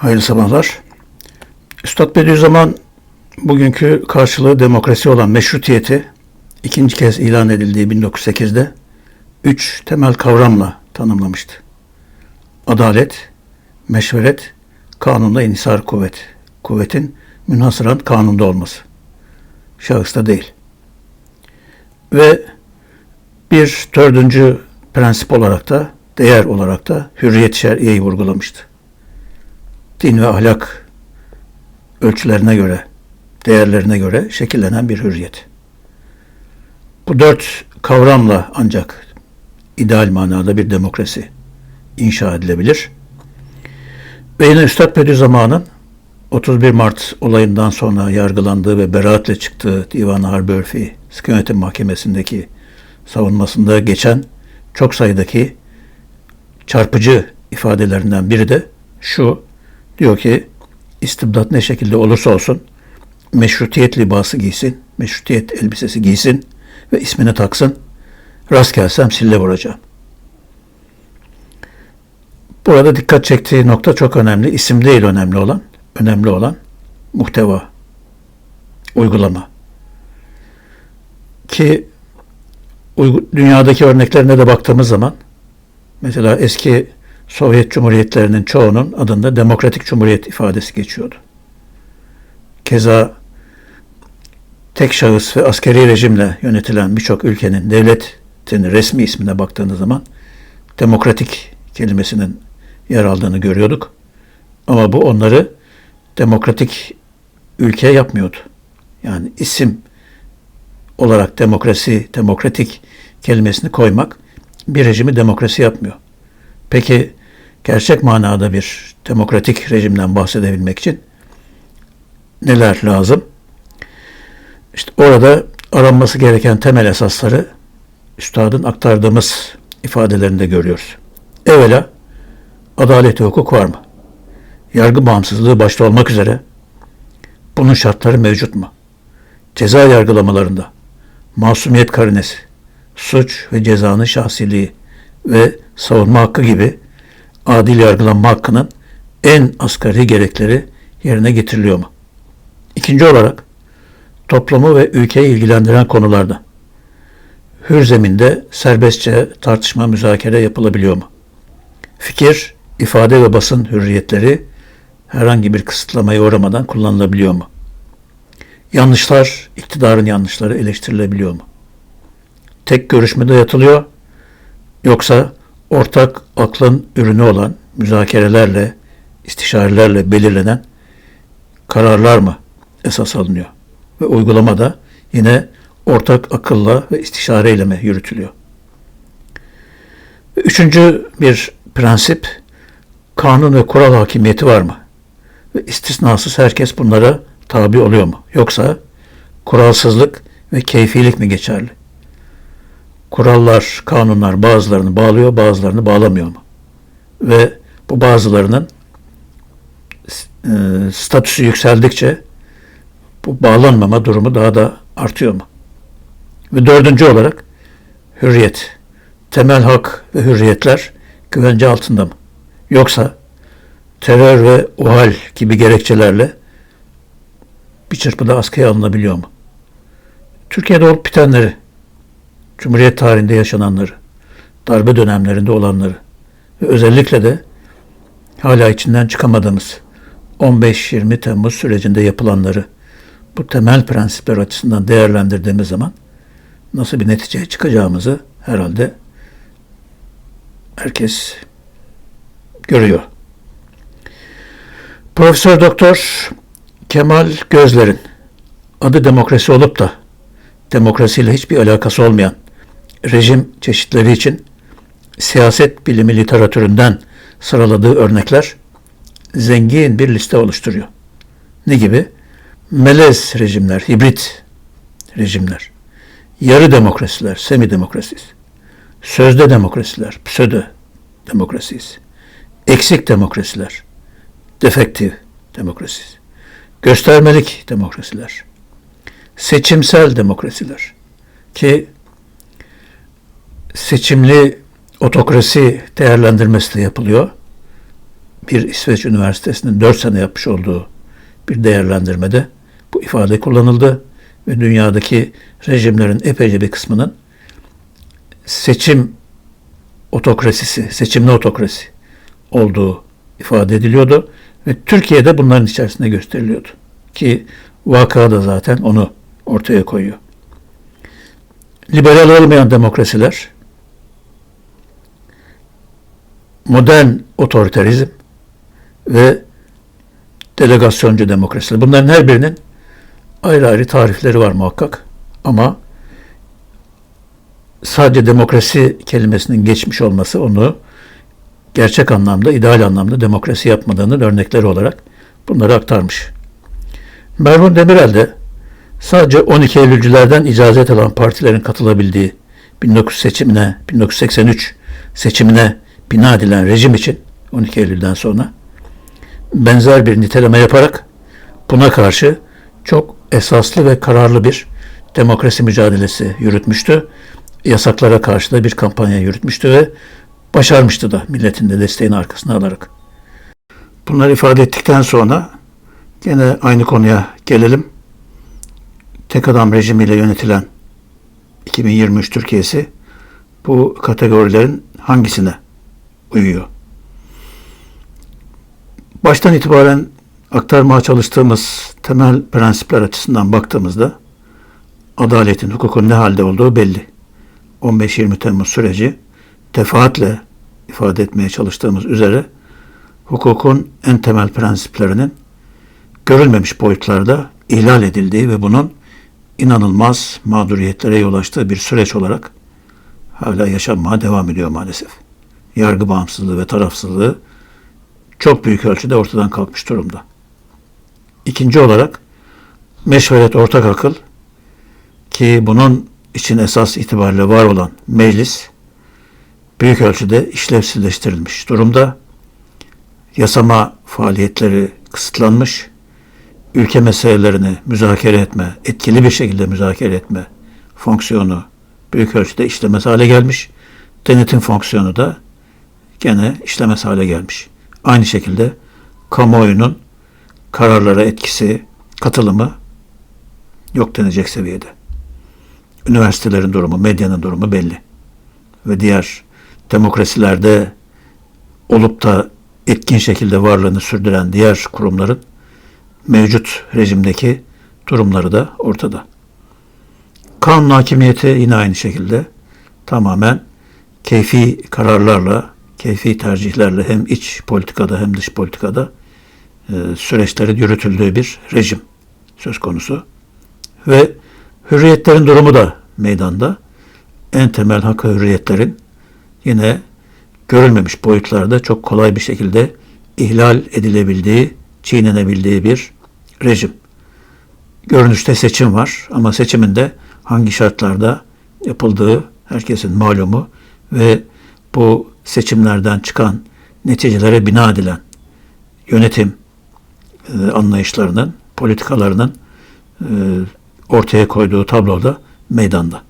Hayırlı sabahlar. Üstad Bediüzzaman bugünkü karşılığı demokrasi olan meşrutiyeti ikinci kez ilan edildiği 1908'de üç temel kavramla tanımlamıştı. Adalet, meşveret, kanunda inisar kuvvet. Kuvvetin münhasıran kanunda olması. Şahısta değil. Ve bir dördüncü prensip olarak da, değer olarak da hürriyet şer'iyeyi vurgulamıştı din ve ahlak ölçülerine göre, değerlerine göre şekillenen bir hürriyet. Bu dört kavramla ancak ideal manada bir demokrasi inşa edilebilir. Ve yine Üstad Bediüzzaman'ın 31 Mart olayından sonra yargılandığı ve beraatle çıktığı Divan-ı Harbi Örfi Yönetim Mahkemesi'ndeki savunmasında geçen çok sayıdaki çarpıcı ifadelerinden biri de şu, Diyor ki istibdat ne şekilde olursa olsun meşrutiyet libası giysin, meşrutiyet elbisesi giysin ve ismini taksın. Rast gelsem sille vuracağım. Burada dikkat çektiği nokta çok önemli. İsim değil önemli olan. Önemli olan muhteva, uygulama. Ki dünyadaki örneklerine de baktığımız zaman mesela eski Sovyet Cumhuriyetlerinin çoğunun adında Demokratik Cumhuriyet ifadesi geçiyordu. Keza tek şahıs ve askeri rejimle yönetilen birçok ülkenin devletin resmi ismine baktığınız zaman demokratik kelimesinin yer aldığını görüyorduk. Ama bu onları demokratik ülke yapmıyordu. Yani isim olarak demokrasi, demokratik kelimesini koymak bir rejimi demokrasi yapmıyor. Peki gerçek manada bir demokratik rejimden bahsedebilmek için neler lazım? İşte orada aranması gereken temel esasları üstadın aktardığımız ifadelerinde görüyoruz. Evvela adalet ve hukuk var mı? Yargı bağımsızlığı başta olmak üzere bunun şartları mevcut mu? Ceza yargılamalarında masumiyet karinesi, suç ve cezanın şahsiliği ve savunma hakkı gibi adil yargılanma hakkının en asgari gerekleri yerine getiriliyor mu? İkinci olarak toplumu ve ülkeyi ilgilendiren konularda hür zeminde serbestçe tartışma müzakere yapılabiliyor mu? Fikir, ifade ve basın hürriyetleri herhangi bir kısıtlamaya uğramadan kullanılabiliyor mu? Yanlışlar, iktidarın yanlışları eleştirilebiliyor mu? Tek görüşmede yatılıyor, yoksa ortak aklın ürünü olan müzakerelerle, istişarelerle belirlenen kararlar mı esas alınıyor? Ve uygulamada yine ortak akılla ve istişareyle mi yürütülüyor? Üçüncü bir prensip, kanun ve kural hakimiyeti var mı? Ve istisnasız herkes bunlara tabi oluyor mu? Yoksa kuralsızlık ve keyfilik mi geçerli? Kurallar, kanunlar bazılarını bağlıyor, bazılarını bağlamıyor mu? Ve bu bazılarının e, statüsü yükseldikçe bu bağlanmama durumu daha da artıyor mu? Ve dördüncü olarak hürriyet. Temel hak ve hürriyetler güvence altında mı? Yoksa terör ve uhal gibi gerekçelerle bir çırpıda askıya alınabiliyor mu? Türkiye'de olup bitenleri Cumhuriyet tarihinde yaşananları, darbe dönemlerinde olanları ve özellikle de hala içinden çıkamadığımız 15-20 Temmuz sürecinde yapılanları bu temel prensipler açısından değerlendirdiğimiz zaman nasıl bir neticeye çıkacağımızı herhalde herkes görüyor. Profesör Doktor Kemal Gözler'in adı demokrasi olup da demokrasiyle hiçbir alakası olmayan rejim çeşitleri için siyaset bilimi literatüründen sıraladığı örnekler zengin bir liste oluşturuyor. Ne gibi? Melez rejimler, hibrit rejimler, yarı demokrasiler, semi demokrasiyiz, sözde demokrasiler, pseudo demokrasiyiz, eksik demokrasiler, defektif demokrasiyiz, göstermelik demokrasiler, seçimsel demokrasiler ki seçimli otokrasi değerlendirmesi de yapılıyor. bir İsveç Üniversitesi'nin 4 sene yapmış olduğu bir değerlendirmede bu ifade kullanıldı ve dünyadaki rejimlerin epeyce bir kısmının seçim otokrasisi, seçimli otokrasi olduğu ifade ediliyordu ve Türkiye'de bunların içerisinde gösteriliyordu. Ki vaka da zaten onu ortaya koyuyor. Liberal olmayan demokrasiler modern otoriterizm ve delegasyoncu demokrasiler. Bunların her birinin ayrı ayrı tarifleri var muhakkak. Ama sadece demokrasi kelimesinin geçmiş olması onu gerçek anlamda, ideal anlamda demokrasi yapmadığının örnekleri olarak bunları aktarmış. Merhum Demirel de sadece 12 Eylülcülerden icazet alan partilerin katılabildiği 1900 seçimine, 1983 seçimine bina edilen rejim için 12 Eylül'den sonra benzer bir niteleme yaparak buna karşı çok esaslı ve kararlı bir demokrasi mücadelesi yürütmüştü. Yasaklara karşı da bir kampanya yürütmüştü ve başarmıştı da milletin de desteğini arkasına alarak. Bunları ifade ettikten sonra gene aynı konuya gelelim. Tek adam rejimiyle yönetilen 2023 Türkiye'si bu kategorilerin hangisine uyuyor? Baştan itibaren aktarmaya çalıştığımız temel prensipler açısından baktığımızda adaletin, hukukun ne halde olduğu belli. 15-20 Temmuz süreci defaatle ifade etmeye çalıştığımız üzere hukukun en temel prensiplerinin görülmemiş boyutlarda ihlal edildiği ve bunun inanılmaz mağduriyetlere yol açtığı bir süreç olarak hala yaşanmaya devam ediyor maalesef. Yargı bağımsızlığı ve tarafsızlığı çok büyük ölçüde ortadan kalkmış durumda. İkinci olarak meşveret ortak akıl ki bunun için esas itibariyle var olan meclis büyük ölçüde işlevsizleştirilmiş durumda. Yasama faaliyetleri kısıtlanmış. Ülke meselelerini müzakere etme, etkili bir şekilde müzakere etme fonksiyonu büyük ölçüde işlemez hale gelmiş. Denetim fonksiyonu da gene işlemez hale gelmiş. Aynı şekilde kamuoyunun kararlara etkisi, katılımı yok denecek seviyede. Üniversitelerin durumu, medyanın durumu belli. Ve diğer demokrasilerde olup da etkin şekilde varlığını sürdüren diğer kurumların mevcut rejimdeki durumları da ortada. Kanun hakimiyeti yine aynı şekilde tamamen keyfi kararlarla, keyfi tercihlerle hem iç politikada hem dış politikada e, süreçlerin yürütüldüğü bir rejim söz konusu. Ve hürriyetlerin durumu da meydanda. En temel hak hürriyetlerin yine görülmemiş boyutlarda çok kolay bir şekilde ihlal edilebildiği, çiğnenebildiği bir rejim. Görünüşte seçim var ama seçimin de hangi şartlarda yapıldığı herkesin malumu ve bu seçimlerden çıkan neticelere bina edilen yönetim e, anlayışlarının, politikalarının e, ortaya koyduğu tabloda meydanda.